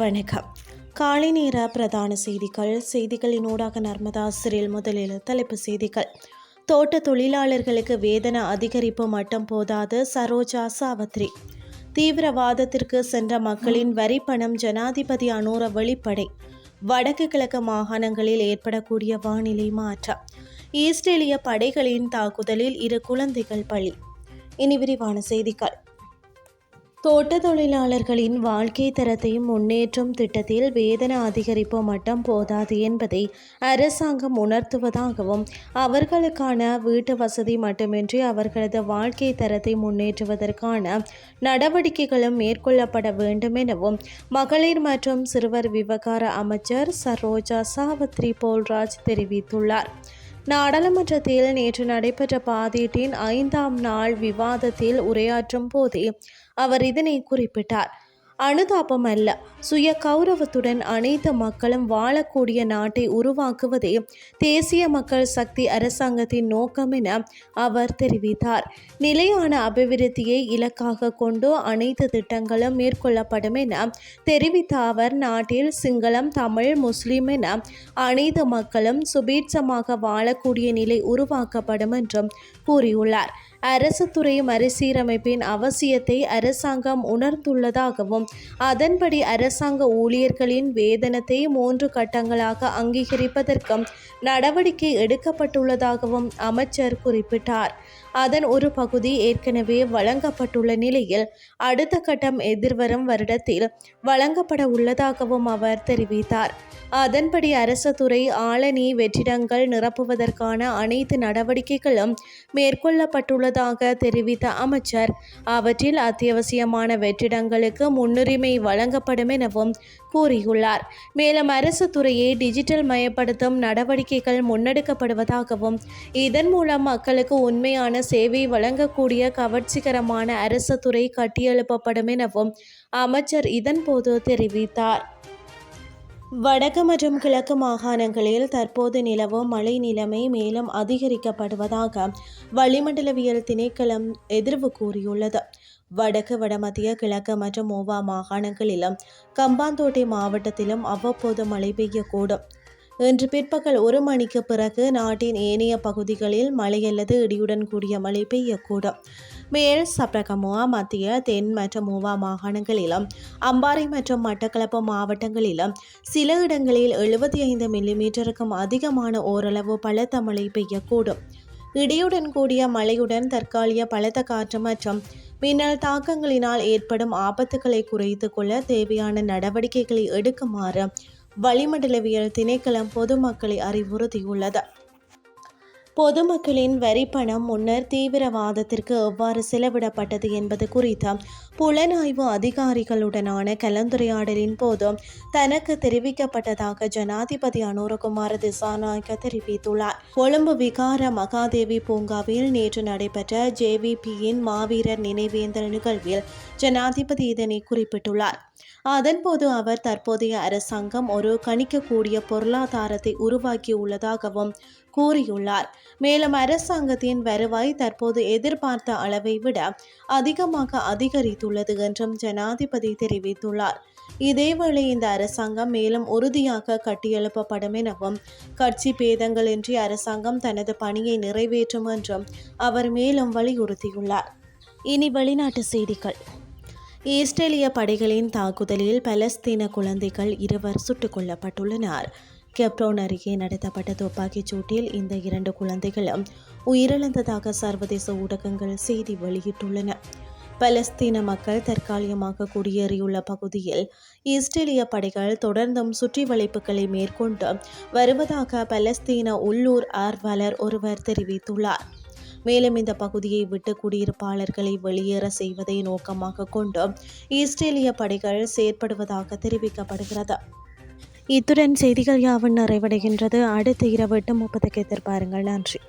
வணக்கம். காலை நேர பிரதான செய்திகள். செய்திகளினூடாக நர்மதா சிறில் முதலில் தலைப்பு செய்திகள். தோட்ட தொழிலாளர்களுக்கு வேதன அதிகரிப்பு மட்டும் போதாது சரோஜா சாவத்ரி. தீவிரவாதத்திற்கு சென்ற மக்களின் வரி பணம் ஜனாதிபதி அனூர வெளிப்படை. வடக்கு கிழக்கு மாகாணங்களில் ஏற்படக்கூடிய வானிலை மாற்றம். ஈஸ்ரேலிய படைகளின் தாக்குதலில் இரு குழந்தைகள் பலி. இனி விரிவான செய்திகள். தோட்ட தொழிலாளர்களின் வாழ்க்கை தரத்தை முன்னேற்றும் திட்டத்தில் வேதன அதிகரிப்பு மட்டம் போதாது என்பதை அரசாங்கம் உணர்த்துவதாகவும் அவர்களுக்கான வீட்டு வசதி மட்டுமின்றி அவர்களது வாழ்க்கை தரத்தை முன்னேற்றுவதற்கான நடவடிக்கைகளும் மேற்கொள்ளப்பட வேண்டும் எனவும் மகளிர் மற்றும் சிறுவர் விவகார அமைச்சர் சரோஜா சாவத்ரி போல்ராஜ் தெரிவித்துள்ளார். நாடாளுமன்றத்தில் நேற்று நடைபெற்ற பாதீட்டின் ஐந்தாம் நாள் விவாதத்தில் உரையாற்றும் போதே அவர் இதனை குறிப்பிட்டார். அனுதாபம் அல்ல சுய கௌரவத்துடன் அனைத்து மக்களும் வாழக்கூடிய நாட்டை உருவாக்குவதே தேசிய மக்கள் சக்தி அரசாங்கத்தின் நோக்கம் என அவர் தெரிவித்தார். நிலையான அபிவிருத்தியை இலக்காக கொண்டு அனைத்து திட்டங்களும் மேற்கொள்ளப்படும் என தெரிவித்த அவர் நாட்டில் சிங்களம் தமிழ் முஸ்லிம் என அனைத்து மக்களும் சுபீட்சமாக வாழக்கூடிய நிலை உருவாக்கப்படும் என்றும் கூறியுள்ளார். அரசு துறை மறுசீரமைப்பின் அவசியத்தை அரசாங்கம் உணர்ந்துள்ளதாகவும் அதன்படி அரசாங்க ஊழியர்களின் வேதனத்தை மூன்று கட்டங்களாக அங்கீகரிப்பதற்கும் நடவடிக்கை எடுக்கப்பட்டுள்ளதாகவும் அமைச்சர் குறிப்பிட்டார். அதன் ஒரு பகுதி ஏற்கனவே வழங்கப்பட்டுள்ள நிலையில் அடுத்த கட்டம் எதிர்வரும் வருடத்தில் வழங்கப்பட உள்ளதாகவும் அவர் தெரிவித்தார். அதன்படி அரசு துறை ஆளணி வெற்றிடங்கள் நிரப்புவதற்கான அனைத்து நடவடிக்கைகளும் மேற்கொள்ளப்பட்டுள்ளதாக தெரிவித்த அமைச்சர் அவற்றில் அத்தியாவசியமான வெற்றிடங்களுக்கு முன்னுரிமை வழங்கப்படும் எனவும் கூறியுள்ளார். மேலும் அரசு துறையை டிஜிட்டல் மயப்படுத்தும் நடவடிக்கைகள் முன்னெடுக்கப்படுவதாகவும் இதன் மூலம் மக்களுக்கு உண்மையான சேவை வழங்கக்கூடிய கவர்ச்சிகரமான அரசு துறை கட்டியெழுப்பப்படும் எனவும் அமைச்சர் இதன்போது தெரிவித்தார். வடக்கு மற்றும் கிழக்கு மாகாணங்களில் தற்போது நிலவும் மழை நிலைமை மேலும் அதிகரிக்கப்படுவதாக வளிமண்டலவியல் திணைக்களம் எதிர்வு கூறியுள்ளது. வடக்கு வடமத்திய கிழக்கு மற்றும் ஓவா மாகாணங்களிலும் கம்பாந்தோட்டை மாவட்டத்திலும் அவ்வப்போது மழை பெய்யக்கூடும். இன்று பிற்பகல் ஒரு மணிக்கு பிறகு நாட்டின் ஏனைய பகுதிகளில் மழை அல்லது இடியுடன் கூடிய மழை பெய்யக்கூடும். மேல் சப்ரகமுவா மத்திய தென் மற்றும் மூவா மாகாணங்களிலும் அம்பாறை மற்றும் மட்டக்களப்பு மாவட்டங்களிலும் சில இடங்களில் எழுபத்தி ஐந்து மில்லிமீட்டருக்கும் அதிகமான ஓரளவு பலத்த மழை பெய்யக்கூடும். இடியுடன் கூடிய மழையுடன் தற்காலிக பலத்த காற்று மற்றும் மின்னல் தாக்கங்களினால் ஏற்படும் ஆபத்துக்களை குறைத்து கொள்ள தேவையான நடவடிக்கைகளை எடுக்குமாறு வளிமண்டலவியல் திணைக்களம் பொதுமக்களை அறிவுறுத்தியுள்ளது. பொதுமக்களின் வரி பணம் முன்னர் தீவிரவாதத்திற்கு எவ்வாறு செலவிடப்பட்டது என்பது குறித்த புலனாய்வு அதிகாரிகளுடனான கலந்துரையாடலின் போது தனக்கு தெரிவிக்கப்பட்டதாக ஜனாதிபதி அனுரகுமார் திசாநாயக்க தெரிவித்துள்ளார். கொழும்பு விகார மகாதேவி பூங்காவில் நேற்று நடைபெற்ற ஜேவிபியின் மாவீரர் நினைவேந்தல் நிகழ்வில் ஜனாதிபதி இதனை குறிப்பிட்டுள்ளார். அதன்போது அவர் தற்போதைய அரசாங்கம் ஒரு கணிக்கக்கூடிய பொருளாதாரத்தை உருவாக்கியுள்ளதாகவும் கூறியுள்ளார். மேலும் அரசாங்கத்தின் வருவாய் தற்போது எதிர்பார்த்த அளவை விட அதிகமாக அதிகரித்துள்ளது என்றும் ஜனாதிபதி தெரிவித்துள்ளார். இதேவேளை இந்த அரசாங்கம் மேலும் உறுதியாக கட்டியெழுப்பப்படும் எனவும் கட்சி பேதங்களின்றி அரசாங்கம் தனது பணியை நிறைவேற்றும் என்றும் அவர் மேலும் வலியுறுத்தியுள்ளார். இனி வெளிநாட்டு செய்திகள். இஸ்ரேலிய படைகளின் தாக்குதலில் பலஸ்தீன குழந்தைகள் இருவர் சுட்டுக் கொல்லப்பட்டுள்ளனர் கெப்ரோன் அருகே நடத்தப்பட்ட துப்பாக்கிச் சூட்டில் இந்த இரண்டு குழந்தைகளும் உயிரிழந்ததாக சர்வதேச ஊடகங்கள் செய்தி வெளியிட்டுள்ளன. பலஸ்தீன மக்கள் தற்காலிகமாக குடியேறியுள்ள பகுதியில் இஸ்ரேலிய படைகள் தொடர்ந்தும் சுற்றி வளைப்புகளை மேற்கொண்டு வருவதாக பலஸ்தீன உள்ளூர் ஆர்வலர் ஒருவர் தெரிவித்துள்ளார். மேலும் இந்த பகுதியை விட்டு குடியிருப்பாளர்களை வெளியேற செய்வதை நோக்கமாக கொண்டு இஸ்ரேலிய படைகள் செயற்படுவதாக தெரிவிக்கப்படுகிறது. இத்துடன் செய்திகள் யாவும் நிறைவடைகின்றது. அடுத்த இரவு எட்டு முப்பதுக்கு எதிர்பாருங்கள். நன்றி.